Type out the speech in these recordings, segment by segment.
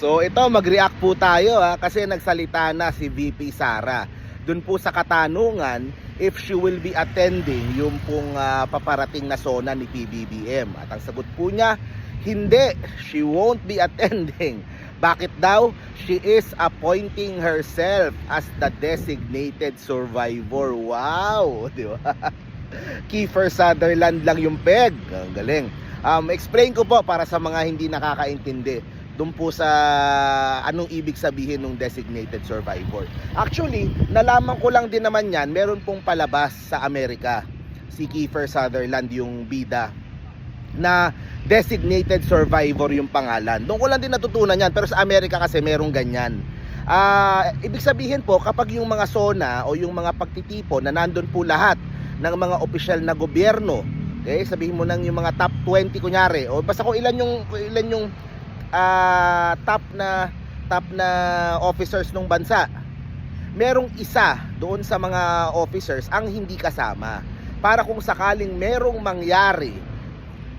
So ito mag-react po tayo ha, kasi nagsalita na si VP Sara. Doon po sa katanungan if she will be attending yung pong ah, paparating na SONA ni PBBM. At ang sagot po niya, hindi, she won't be attending. Bakit daw? She is appointing herself as the designated survivor. Wow! Di ba? Kiefer Sutherland lang yung peg. Ang galing. Um, explain ko po para sa mga hindi nakakaintindi doon po sa anong ibig sabihin ng designated survivor. Actually, nalaman ko lang din naman yan, meron pong palabas sa Amerika. Si Kiefer Sutherland yung bida na designated survivor yung pangalan. Doon ko lang din natutunan yan, pero sa Amerika kasi merong ganyan. Ah, ibig sabihin po, kapag yung mga SONA o yung mga pagtitipo na nandun po lahat ng mga opisyal na gobyerno, okay, sabihin mo nang yung mga top 20 kunyari, o basta kung ilan yung ilan yung ah, top na top na officers ng bansa. Merong isa doon sa mga officers ang hindi kasama para kung sakaling merong mangyari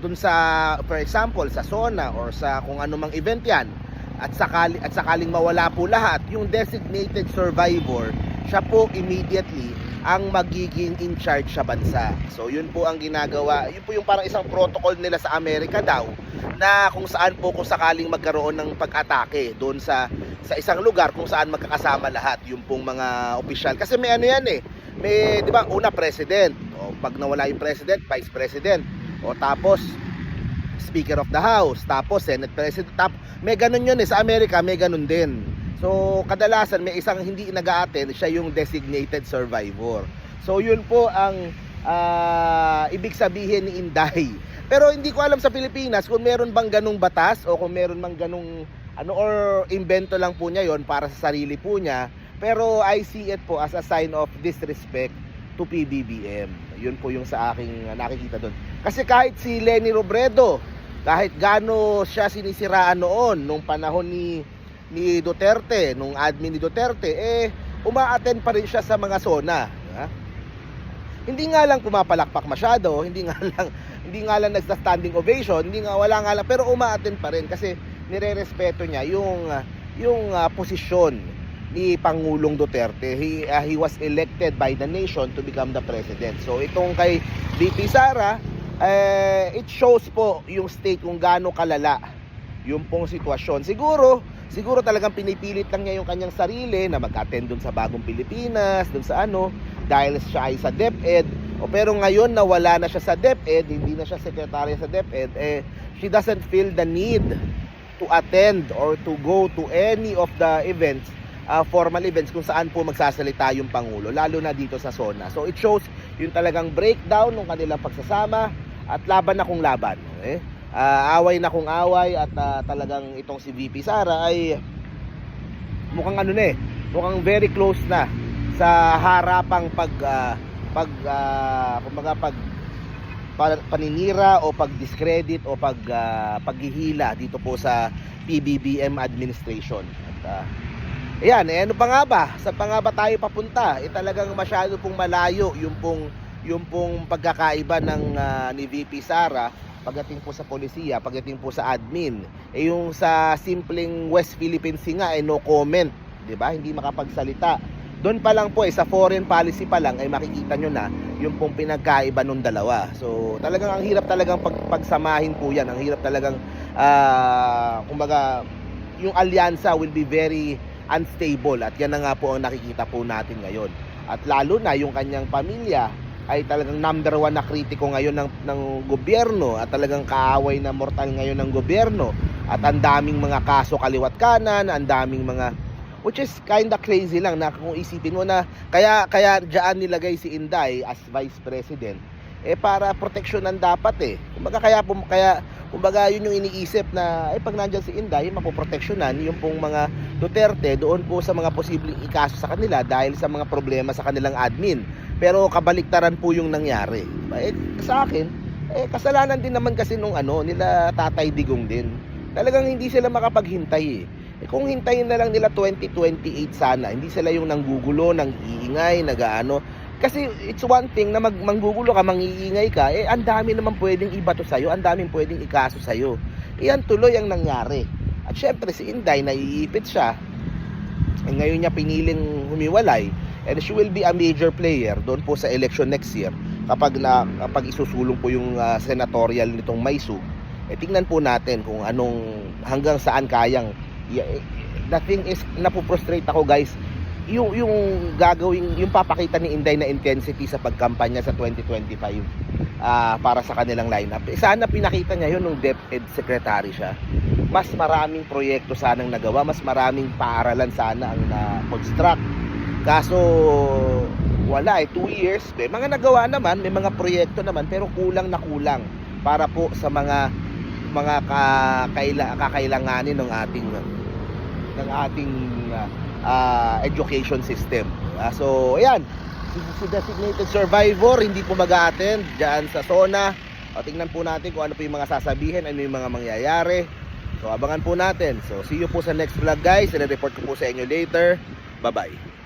dun sa for example sa SONA or sa kung ano mang event yan at sakali at sakaling mawala po lahat yung designated survivor siya po immediately ang magiging in charge sa bansa. So yun po ang ginagawa. Yun po yung parang isang protocol nila sa Amerika daw na kung saan po kung sakaling magkaroon ng pag-atake doon sa sa isang lugar kung saan magkakasama lahat yung pong mga opisyal. Kasi may ano yan eh. May 'di ba una president. O pag nawala yung president, vice president. O tapos Speaker of the House, tapos Senate President, tap, may ganun yun eh, sa Amerika may ganun din. So, kadalasan may isang hindi nag-a-attend, siya yung designated survivor. So, yun po ang ah, ibig sabihin ni Inday. Pero hindi ko alam sa Pilipinas kung meron bang ganung batas o kung meron bang ganung ano or invento lang po niya yon para sa sarili po niya. Pero I see it po as a sign of disrespect to PBBM. Yun po yung sa aking nakikita doon. Kasi kahit si Lenny Robredo, kahit gaano siya sinisiraan noon nung panahon ni ni Duterte, nung admin ni Duterte, eh umaattend pa rin siya sa mga SONA. ha? Hindi nga lang pumapalakpak masyado, hindi nga lang hindi nga lang nagsta-standing ovation, hindi nga wala nga lang pero umaattend pa rin kasi nirerespeto niya yung yung ah, posisyon ni Pangulong Duterte. He ah, he was elected by the nation to become the president. So itong kay VP Sara, eh, it shows po yung state kung gaano kalala yung pong sitwasyon. Siguro, siguro talagang pinipilit lang niya yung kanyang sarili na mag-attend dun sa bagong Pilipinas, dun sa ano, dahil siya ay sa DepEd. O pero ngayon na wala na siya sa DepEd, hindi na siya sekretarya sa DepEd, eh, she doesn't feel the need to attend or to go to any of the events uh, formal events kung saan po magsasalita yung Pangulo, lalo na dito sa SONA. So it shows yung talagang breakdown ng kanilang pagsasama at laban na kung laban. Okay? Ah, away na kung away at ah, talagang itong si VP Sara ay mukhang ano na eh, mukhang very close na sa harapang pag ah, pag ah, kumbaga pag pa- paninira o pag-discredit o pag ah, paghihila dito po sa PBBM administration. At ah, Ayan, eh ano pa nga ba? Sa pa nga ba tayo papunta? Eh talagang masyado pong malayo yung pong yung pong pagkakaiba ng ah, ni VP Sara pagdating po sa polisiya, pagdating po sa admin. Eh yung sa simpleng West Philippine Sea nga eh no comment, 'di ba? Hindi makapagsalita. Doon pa lang po eh sa foreign policy pa lang ay makikita nyo na yung pong pinagkaiba nung dalawa. So talagang ang hirap talagang pag, pagsamahin po 'yan. Ang hirap talagang ah kumbaga yung alyansa will be very unstable at yan na nga po ang nakikita po natin ngayon. At lalo na yung kanyang pamilya ay talagang number one na kritiko ngayon ng, ng gobyerno at talagang kaaway na mortal ngayon ng gobyerno at ang daming mga kaso kaliwat kanan, ang daming mga which is kinda crazy lang na kung isipin mo na kaya kaya diyan nilagay si Inday as vice president eh para proteksyonan dapat eh. Kumbaga kaya pum, kaya kumbaga yun yung iniisip na eh pag nandiyan si Inday mapoproteksyonan yung pong mga Duterte doon po sa mga posibleng ikaso sa kanila dahil sa mga problema sa kanilang admin. Pero kabaliktaran po yung nangyari. Eh, sa akin, eh kasalanan din naman kasi nung ano nila Tatay Digong din. Talagang hindi sila makapaghintay eh. Eh kung hintayin na lang nila 2028 sana, hindi sila yung nanggugulo, nang iingay, nagaano. Kasi it's one thing na mag manggugulo ka, mangiingay ka, eh ang dami naman pwedeng ibato sa'yo, ang daming pwedeng ikaso sa'yo. Iyan tuloy ang nangyari. At syempre si Inday, naiipit siya. Eh, ngayon niya piniling humiwalay. And she will be a major player doon po sa election next year kapag na kapag isusulong po yung ah, senatorial nitong Maisu. Eh tingnan po natin kung anong hanggang saan kayang eh, the thing is napuprostrate ako guys yung yung gagawing yung papakita ni Inday na intensity sa pagkampanya sa 2025 ah, para sa kanilang lineup. Eh, sana pinakita niya yun nung DepEd secretary siya. Mas maraming proyekto sanang nagawa, mas maraming paaralan sana ang na-construct. Kaso wala eh, two years. May mga nagawa naman, may mga proyekto naman, pero kulang na kulang para po sa mga mga kakaila, kakailanganin ng ating ng ating ah, education system. Ah, so, ayan, si, si designated survivor hindi po mag-attend diyan sa SONA. O, tingnan po natin kung ano po yung mga sasabihin, ano yung mga mangyayari. So, abangan po natin. So, see you po sa next vlog guys. I-report ko po sa inyo later. Bye-bye.